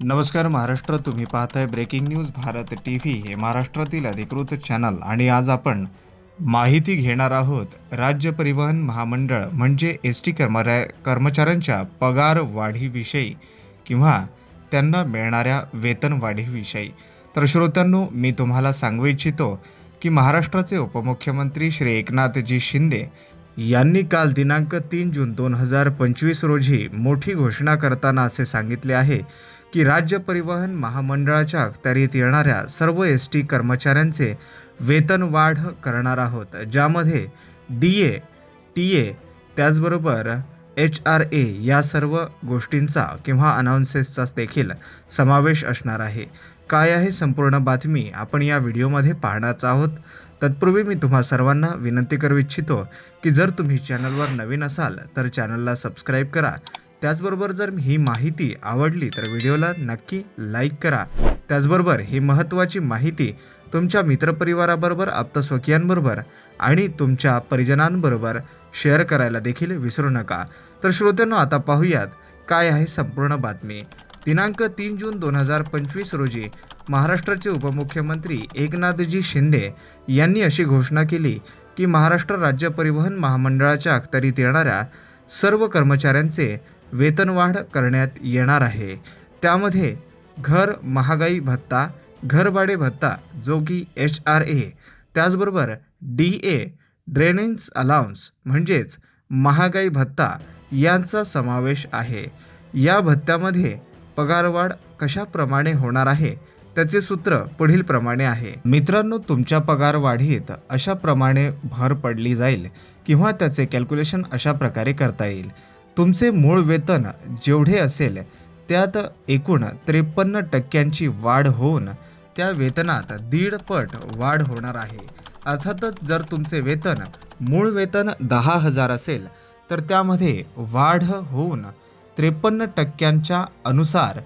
नमस्कार महाराष्ट्र तुम्ही पाहताय breaking news Bharat T V हे महाराष्ट्रातील अधिकृत चॅनल आणि आज आपण माहिती घेणार आहोत राज्य परिवहन महामंडळ म्हणजे एस टी कर्मरा कर्मचाऱ्यांच्या पगार वाढीविषयी किंवा त्यांना मिळणाऱ्या वेतन वाढीविषयी. तर श्रोत्यांनो मी तुम्हाला सांगू इच्छितो की महाराष्ट्राचे उपमुख्यमंत्री श्री एकनाथजी शिंदे यांनी काल दिनांक तीन जून दोन हजार पंचवीस रोजी मोठी घोषणा करताना असे सांगितले आहे की राज्य परिवहन महामंडळाच्या अखत्यारीत येणाऱ्या सर्व एस टी कर्मचाऱ्यांचे वेतन वाढ करणार आहोत. ज्यामध्ये डी ए टी ए त्याचबरोबर एच आर ए या सर्व गोष्टींचा किंवा अनाऊन्सेसचा देखील समावेश असणार आहे. काय आहे संपूर्ण बातमी आपण या व्हिडिओमध्ये पाहण्याचा आहोत. तत्पूर्वी मी तुम्हा सर्वांना विनंती करू इच्छितो की जर तुम्ही चॅनलवर नवीन असाल तर चॅनलला सबस्क्राईब करा. त्याचबरोबर जर ही माहिती आवडली तर व्हिडिओला नक्की लाईक करा. त्याचबरोबर ही महत्त्वाची माहिती तुमच्या मित्रपरिवाराबरोबर आप्तस्वकीयांबरोबर आणि तुमच्या परिजनांबरोबर शेअर करायला देखील विसरू नका. तर श्रोत्यांनो आता पाहूयात काय आहे संपूर्ण बातमी. दिनांक तीन जून दोन हजार पंचवीस रोजी महाराष्ट्राचे उपमुख्यमंत्री एकनाथजी शिंदे यांनी अशी घोषणा केली की महाराष्ट्र राज्य परिवहन महामंडळाच्या अखत्यारीत येणाऱ्या सर्व कर्मचाऱ्यांचे वेतनवाढ करण्यात येणार आहे. त्यामध्ये घर महागाई भत्ता घरभाडे भत्ता जो की एच आर ए त्याचबरोबर डी ए ड्रेनेन्स अलाउन्स म्हणजेच महागाई भत्ता यांचा समावेश आहे. या भत्त्यामध्ये पगारवाढ कशाप्रमाणे होणार आहे त्याचे सूत्र पुढील प्रमाणे आहे. मित्रांनो तुमच्या पगार वाढीत अशा प्रमाणे भर पडली जाईल किंवा त्याचे कॅल्क्युलेशन अशा प्रकारे करता येईल. तुमचे मूळ वेतन जेवढे असेल त्यात एकूण त्रेपन्न टक्क्यांची वाढ होऊन त्या वेतनात दीडपट वाढ होणार आहे. अर्थातच जर तुमचे वेतन मूळ वेतन दहा हजार असेल तर त्यामध्ये वाढ होऊन त्रेपन्न टक्क्यांच्या अनुसार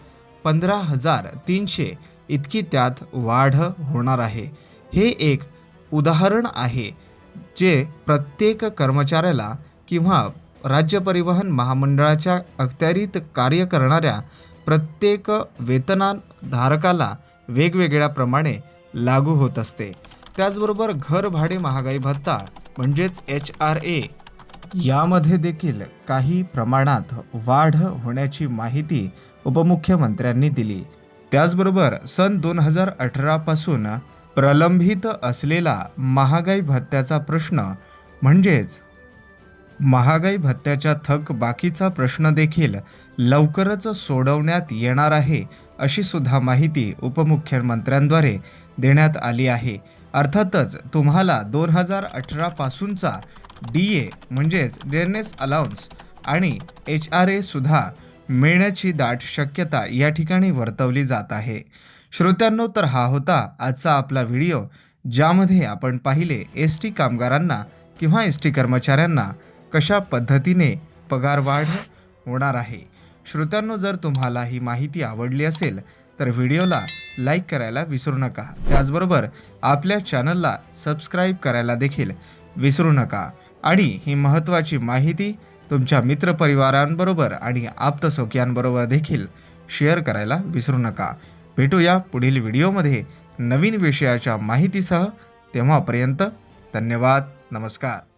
पंधरा हजार तीनशे इतकी त्यात वाढ होणार आहे. हे एक उदाहरण आहे जे प्रत्येक कर्मचाऱ्याला किंवा राज्य परिवहन महामंडळाच्या अखत्यारीत कार्य करणाऱ्या प्रत्येक वेतनाधारकाला वेगवेगळ्या प्रमाणे लागू होत असते. त्याचबरोबर घर भाडे महागाई भत्ता म्हणजेच एच आर ए यामध्ये देखील काही प्रमाणात वाढ होण्याची माहिती उपमुख्यमंत्र्यांनी दिली. त्याचबरोबर सन दोन हजार अठरापासून प्रलंबित असलेला महागाई भत्त्याचा प्रश्न म्हणजेच महागाई भत्त्याच्या थक बाकीचा प्रश्न देखील लवकरच सोडवण्यात येणार आहे अशी सुद्धा माहिती उपमुख्यमंत्र्यांद्वारे देण्यात आली आहे. अर्थातच तुम्हाला दोन हजार अठरापासूनचा डी ए म्हणजेच डेनेस अलाउन्स आणि एच आर ए सुद्धा मिळण्याची दाट शक्यता या ठिकाणी वर्तवली जात आहे. श्रोत्यांनो तर हा होता आजचा आपला व्हिडिओ ज्यामध्ये आपण पाहिले एस टी कामगारांना किंवा एस टी कर्मचाऱ्यांना कशा पद्धतीने पगारवाढ होणार आहे? श्रोत्यांनो जर तुम्हाला ही माहिती आवडली असेल तर व्हिडिओला लाईक करायला विसरू नका. त्याचबरोबर आपल्या चॅनलला सबस्क्राईब करायला देखील विसरू नका. आणि ही महत्त्वाची माहिती तुमच्या मित्रपरिवारांबरोबर आणि आप्तसोक्यांबरोबर देखील शेअर करायला विसरू नका. भेटूया पुढील व्हिडिओमध्ये नवीन विषयाच्या माहितीसह. तेव्हापर्यंत धन्यवाद नमस्कार.